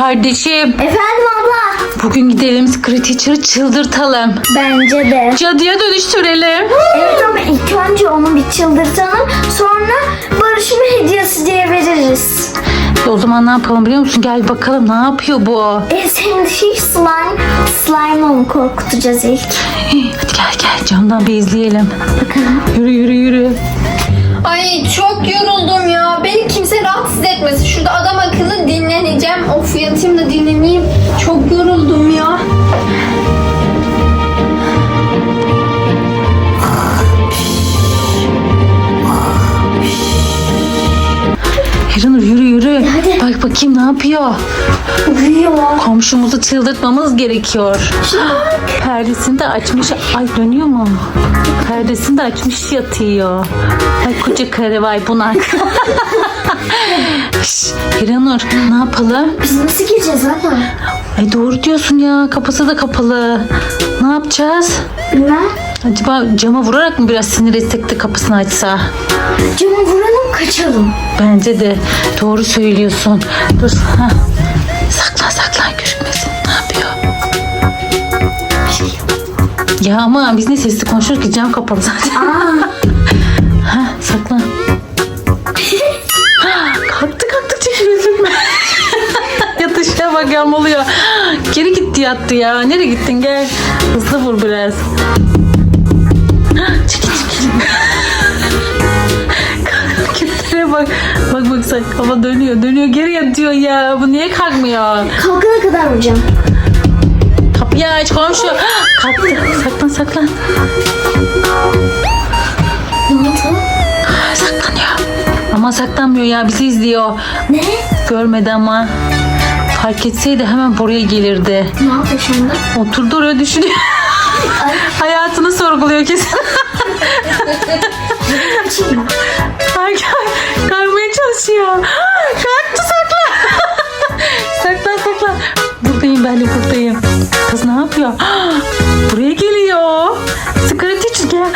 Kardeşim Efendim abla. bugün gidelim Secret Teacher'ı çıldırtalım. Bence de. Cadıya dönüştürelim. Evet ama ilk önce onu bir çıldırtalım. Sonra barışma hediyesi diye veririz. O zaman ne yapalım biliyor musun? Gel bakalım ne yapıyor bu? En sevdiğim şey slime. Slime onu korkutacağız ilk. Hadi gel gel camdan bir izleyelim. Yürü yürü yürü. Ay çok yoruldum ya. Beni kimse rahatsız etmesin. Şurada adam yapıyor? Uyuyor. Komşumuzu çıldırtmamız gerekiyor. Perdesini de açmış. Ay dönüyor mu? Perdesini de açmış yatıyor. Ay koca karı vay bunak. Şş, Hiranur ne yapalım? Biz nasıl gireceğiz abla? Ay doğru diyorsun ya kapısı da kapalı. Ne yapacağız? Bilmem. Acaba cama vurarak mı biraz sinir etsek de kapısını açsa? Camı vuralım kaçalım. Bence de doğru söylüyorsun. Dur. Ha. Saklan saklan gözükmesin. Ne yapıyor? Ya ama biz ne sesli konuşuyoruz ki cam kapalı zaten. ha, saklan. Ha, kalktı kalktı çekil üzülme. Yatışa bak oluyor. Geri gitti yattı ya. Nereye gittin gel. Hızlı vur biraz. Çekil çekil. Hareketlere bak. Bak bak sen kafa dönüyor dönüyor geri yatıyor ya. Bu niye kalkmıyor? Kalkana kadar vuracağım. Kapıyı aç komşu. Kalktı. Saklan saklan. Ne oldu? Saklanıyor. Ama saklanmıyor ya bizi izliyor. Ne? Görmedi ama. Fark etseydi hemen buraya gelirdi. Ne yapıyor anda? Oturdu oraya düşünüyor. Hayatını sorguluyor kesin. Ay, kaymaya çalışıyor. Kalktı saklan. saklan saklan. Buradayım ben de buradayım. Kız ne yapıyor? Buraya geliyor. Sigara için gel.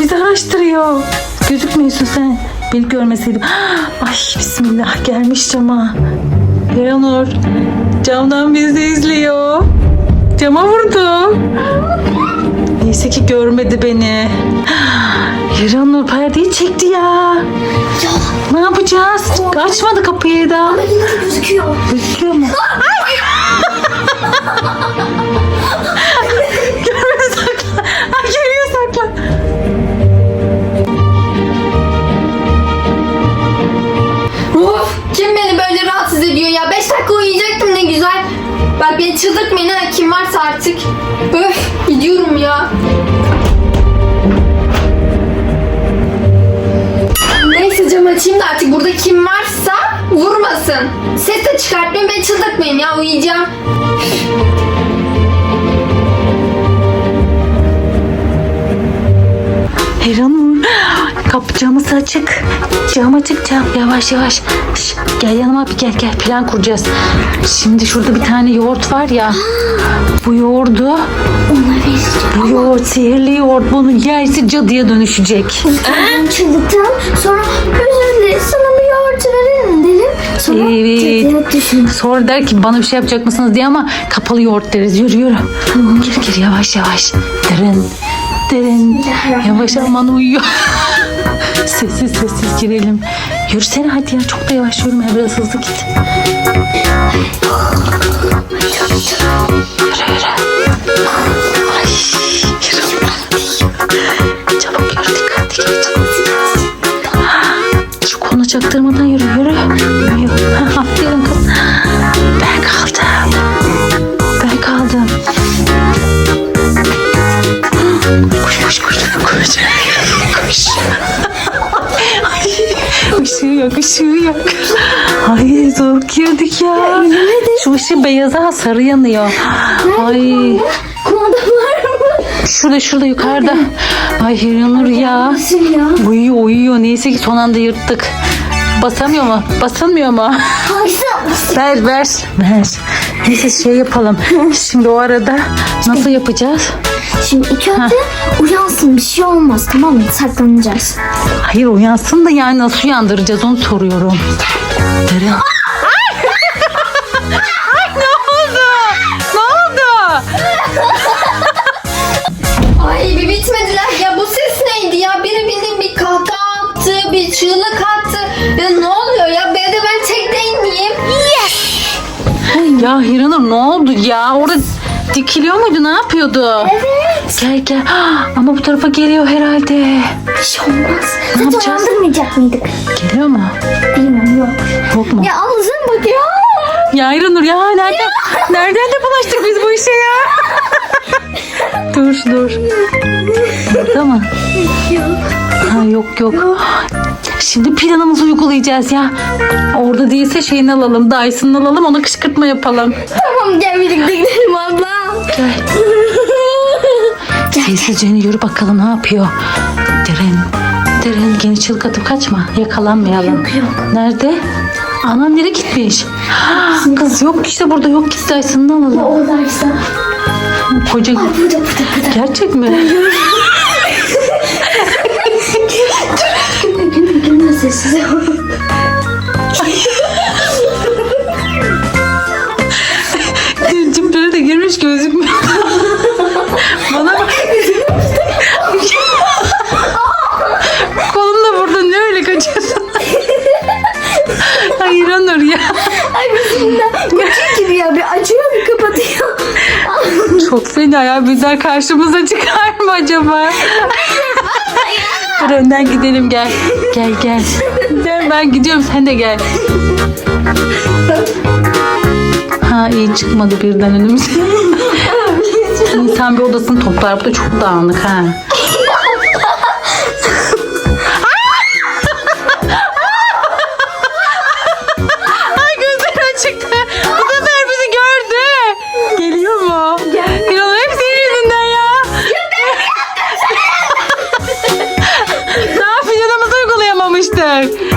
Bizi araştırıyor. Gözükmüyorsun sen. Beni görmeseydim. Ay bismillah gelmiş cama. İranur camdan bizi izliyor. Cama vurdu. Neyse ki görmedi beni. Hiranur perdeyi çekti ya. Ya Ne yapacağız? Açmadı kapıyı da. ama gözüküyor. Gözüküyor mu? Artık. Öf gidiyorum ya. Neyse cam açayım da artık burada kim varsa vurmasın. Ses de çıkartmayın beni çıldırtmayın ya uyuyacağım. Hiranur. Kapı camısı açık. Cam açık cam. Yavaş yavaş. Şş, gel yanıma bir gel gel plan kuracağız. Şimdi şurada bir tane yoğurt var ya. Bu yoğurdu Ona vereceğim. bu yoğurt sihirli yoğurt bunu yerse cadıya dönüşecek. Ben çıldırtalım. Sonra özür. Sana bir yoğurt verelim dedim. Sonra Evet. Sonra der ki bana bir şey yapacak mısınız diye ama kapalı yoğurt deriz. Yürü yürü. Gir gir yavaş yavaş. Derin. Derin. Yavaş aman uyuyor. sessiz sessiz girelim. Yürüsene hadi ya çok da yavaş yürüme biraz hızlı git. Yürü yürü. Ay, yürü. Çabuk yürü dikkatli git. Şu konu çaktırmadan yürü. Yürü. Yok, ışığı yok. Ay zor girdik ya. Şu ışığı beyaza sarı yanıyor. Ay Kumanda var mı? şurada şurada yukarıda. Ay Hiranur ya. Nasıl ya? Uyuyor uyuyor. Neyse ki son anda yırttık. Basamıyor mu? Basılmıyor mu? Ver ver. Ver. Neyse şey yapalım. Şimdi o arada nasıl yapacağız? Şimdi ilk önce uyansın bir şey olmaz tamam mı? Saklanacağız. Hayır uyansın da yani nasıl uyandıracağız onu soruyorum. Deren. Ay ne oldu? Ne oldu? Ay bir bitmediler. Ya bu ses neydi ya? Biri bildiğin bir kahkaha attı, bir çığlık attı. Ya ne oluyor ya? Bir de ben tek değil miyim? Yes! Ya Hiranur ne oldu ya? Orada dikiliyor muydu? Ne yapıyordu? Evet. Gel gel. Ama bu tarafa geliyor herhalde. Bir şey olmaz. Ne Hiç yapacağız? uyandırmayacak mıydık? Geliyor mu? Bilmiyorum yok. Yok mu? Ya ağzına bak ya. Ya Hiranur ya nereden, nereden de bulaştık biz bu işe ya? dur dur. Burada mı? Yok. Ha, yok yok. Şimdi planımızı uygulayacağız ya. Orada değilse şeyini alalım. Dyson'ını alalım ona kışkırtma yapalım. Tamam gel birlikte gidelim. Gel. Sessizce yürü bakalım ne yapıyor. Deren. Deren gene çığlık atıp kaçma. Yakalanmayalım. Yok, yok. Nerede? Anam nereye gitmiş? Kız yok işte burada yok git Dyson'ını alalım. Oradaysa. Koca Burada burada burada. gerçek mi? Gülme gülme sessiz girmiş gözükmüyor. Bana bak. Kolum da burada ne öyle kaçıyorsun? Hayır Onur ya. Ay bismillah. Kutu gibi ya bir açıyor bir kapatıyor. Çok fena ya bizler karşımıza çıkar mı acaba? Dur önden gidelim gel. Gel gel. Gel ben gidiyorum sen de gel. Ha iyi çıkmadı birden önümüze. İnsan bir odasını toplar bu da çok dağınık ha. Ay gözleri açıktı. Bu sefer bizi gördü. Geliyor mu? Geliyor. hep senin yüzünden ya. Daha planımızı uygulayamamıştık.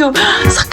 Ha, geliyor. Saklan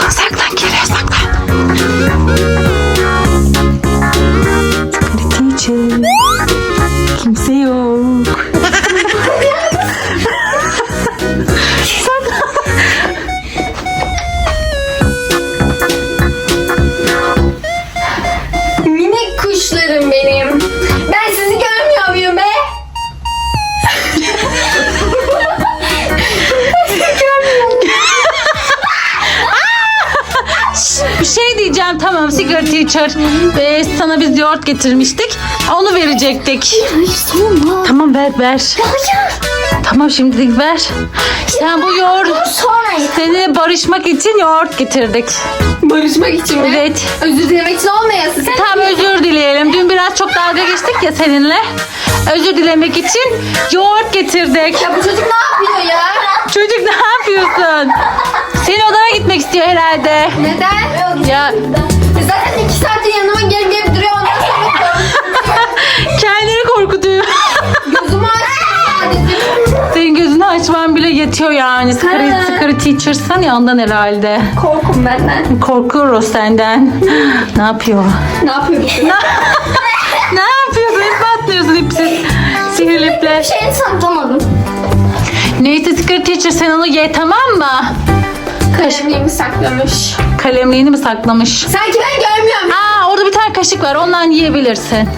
Teacher. Ee, sana biz yoğurt getirmiştik. Onu verecektik. Hayır sorma. Tamam ver ver. Hayır. Tamam şimdilik ver. Sen bu yoğurt Sonra seni barışmak için yoğurt getirdik. Barışmak için mi? Evet. Özür dilemek için olmayasın. Sen Tam özür dileyelim. Dün biraz çok dalga geçtik ya seninle. Özür dilemek için yoğurt getirdik. Ya bu çocuk ne yapıyor ya? Çocuk ne yapıyorsun? Senin odana gitmek istiyor herhalde. Neden? Ya Zaten iki saattir açman bile yetiyor yani. Sıkırı, Ha. sıkırı teacher'san ya ondan herhalde. Korkum benden. Korkuyoruz senden. ne yapıyor? Ne yapıyor bu çocuk? ne yapıyorsun? Hep atlıyorsun ipsiz. Sihirli ipler. Şeyini saklamadım. Neyse Secret Teacher sen onu ye tamam mı? Kalemliğimi saklamış. Kalemliğini mi saklamış? Sanki ben görmüyorum. Aa orada bir tane kaşık var ondan yiyebilirsin.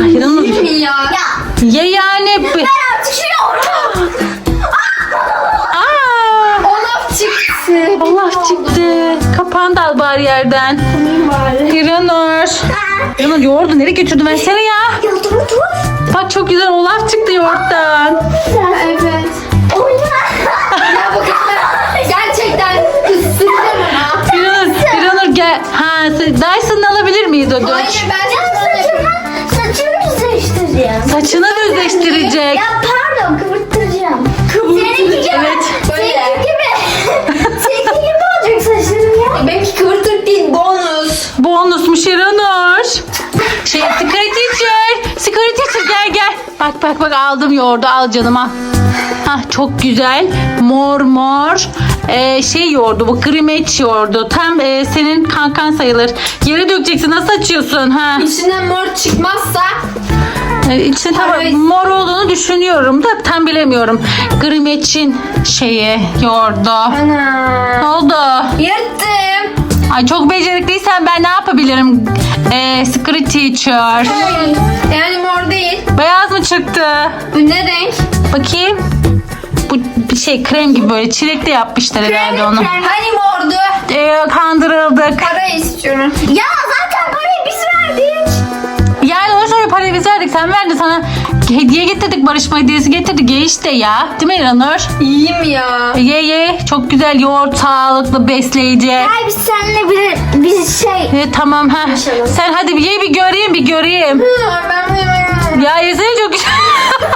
Hayır onu Değil mi ya? ye yani. Ben Olaf çıktı. Allah çıktı. Al bari yerden. İranur. İranur yoğurdu nereye götürdün versene ya. Dur dur. Bak çok güzel olaf çıktı yoğurttan. Evet. Ya bu kadar. Gerçekten ona. İranur, İranur gel. Ha, Dyson'ı alabilir miyiz o Hayır göç? ben Saçını düzleştirecek. Ya pardon kıvırttıracağım. Seninki gibi. Evet. Böyle. Seninki gibi. Seninki gibi olacak saçlarım ya. Benimki kıvırtık değil bonus. Bonusmuş İranur. Şey, Secret Teacher. Secret Teacher gel gel. Bak bak bak aldım yoğurdu al canım al. Hah çok güzel. Mor mor. Ee, şey yoğurdu bu grimeç yoğurdu. Tam e, senin kankan sayılır. Yere dökeceksin nasıl açıyorsun ha? İçinden mor çıkmazsa Tam Evet. mor olduğunu düşünüyorum da tam bilemiyorum. Grimeç'in şeyi yoğurdu. Ne Ana. oldu? Yırttım. Ay çok becerikliysen ben ne yapabilirim? Ee, Secret Teacher. Yani mor değil. Beyaz mı çıktı? Bu ne renk? Bakayım. Bu bir şey krem gibi böyle çilekli yapmışlar herhalde onu. Hani mordu? Ee, kandırıldık. Para istiyorum. Ya zaten parayı biz verdik. Sen verdin sana hediye getirdik. Barışma hediyesi getirdik. Ye işte ya. Değil mi İranur? İyiyim ya. E, Ye ye. Çok güzel yoğurt, sağlıklı, besleyici. Gel biz seninle bir, biz şey E, tamam ha. Sen hadi bir ye bir göreyim bir göreyim. Ben Ya yesene çok güzel.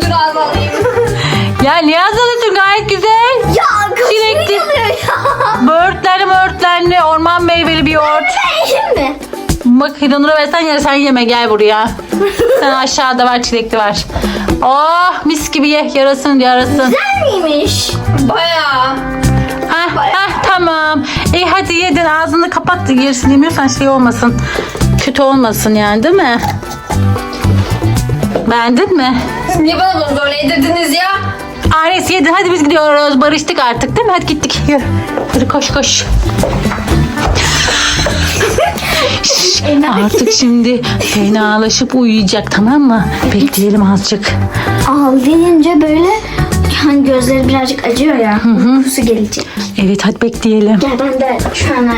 Dur az alayım. ya niye hazırlıyorsun gayet güzel. ya kafayı Çilekli. yalıyor. Böğürtlenli böğürtlenli orman meyveli bir yoğurt. Mi? Bak İranur'a versen ya sen yeme gel buraya. sen aşağıda var çilekli var. Oh mis gibi ye yarasın yarasın. Güzel miymiş? Bayağı. Hah, hah, tamam. İyi hadi yedin ağzını kapat da gerisini yemiyorsan şey olmasın. Kötü olmasın yani değil mi? Beğendin mi? Siz niye bana bunu zorla yedirdiniz ya? Ailesi yedin hadi biz gidiyoruz barıştık artık değil mi? Hadi gittik yürü. Hadi koş koş. Şş, artık şimdi fenalaşıp uyuyacak tamam mı? Bekleyelim azıcık. Deyince böyle hani gözleri birazcık acıyor ya. Uykusu gelecek. Evet hadi bekleyelim. Gel ben de şu an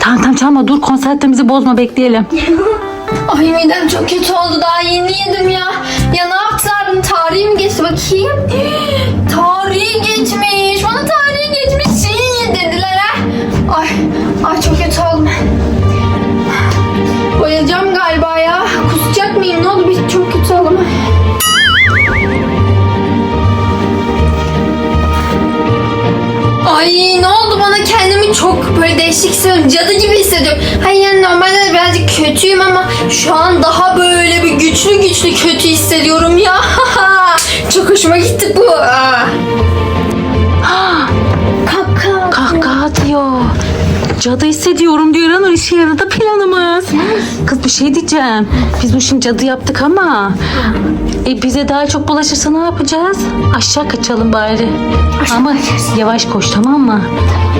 Tamam tamam çalma dur konsertimizi bozma bekleyelim. Ay midem çok kötü oldu. Daha yeni yedim ya. Ya ne yaptılar tarihi mi geçti bakayım. tarihi geçmiş. Ay, çok kötü oldum. Bayılacağım galiba ya. Kusacak mıyım? Ne oldu? Bir çok kötü oldum. Ay ne oldu bana kendimi çok böyle değişik hissediyorum. Cadı gibi hissediyorum. Hayır yani normalde de birazcık kötüyüm ama şu an daha böyle bir güçlü güçlü kötü hissediyorum ya. çok hoşuma gitti bu. Aa. Cadı hissediyorum diyor Anur işe yaradı planımız. Kız bir şey diyeceğim. Biz bu şimdi cadı yaptık ama e, bize daha çok bulaşırsa ne yapacağız? Aşağı kaçalım bari. ama yavaş koş tamam mı?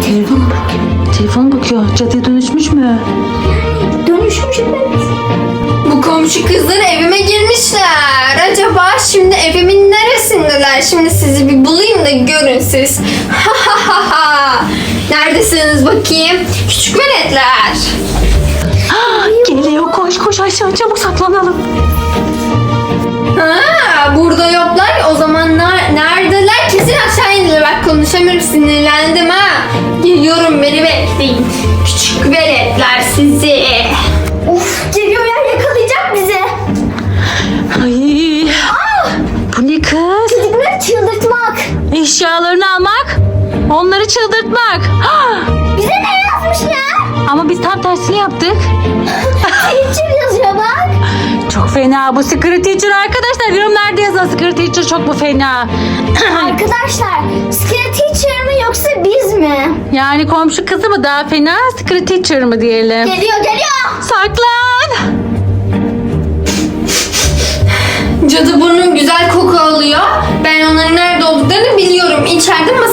Telefon Telefon bakıyor. Cadıya dönüşmüş mü? Dönüşmüş evet. Bu komşu kızlar evime girmişler. Acaba şimdi evimin neresindeler? Şimdi sizi bir bulayım da görün siz. Neredesiniz bakayım? Küçük veletler. Geliyor koş koş aşağı çabuk saklanalım. Ha, burada yoklar. O zaman ner- neredeler? Kesin aşağı indiler. Bak konuşamıyorum sinirlendim ha. Geliyorum beni bekleyin. Küçük veletler sizi. Of geliyor ya yakalayacak bizi. Ay. Bu ne kız? Çocukları çıldırtmak. Eşyalarını almak. Onları çıldırtmak. Bize ne yazmış ya? Ama biz tam tersini yaptık. Teacher yazıyor bak. Çok fena bu Secret Teacher arkadaşlar. Yorumlarda yazın Secret Teacher çok mu fena? Arkadaşlar Secret Teacher mı yoksa biz mi? yani komşu kızı mı daha fena Secret Teacher mı diyelim? Geliyor geliyor. Saklan. Cadı burnum güzel koku alıyor. Ben onların nerede olduklarını biliyorum. İçeride masanın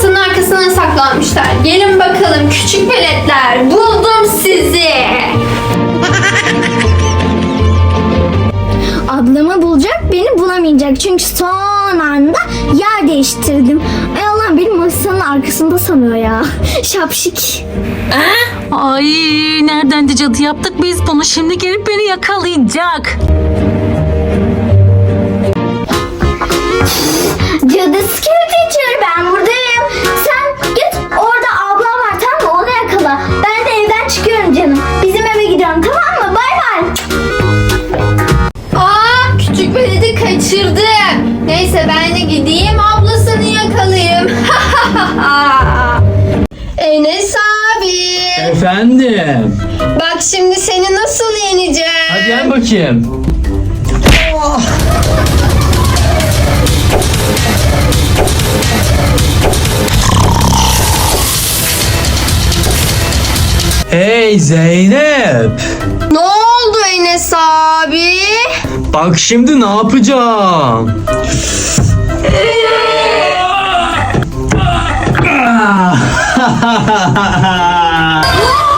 saklanmışlar. Gelin bakalım küçük veletler. Buldum sizi. Ablamı bulacak beni bulamayacak çünkü son anda yer değiştirdim. Ay Allah benim masanın arkasında sanıyor ya. Şapşik. Ay nereden de cadı yaptık biz bunu şimdi gelip beni yakalayacak. Gel bakayım. Hey Zeynep. Ne oldu Enes abi? Bak şimdi ne yapacağım?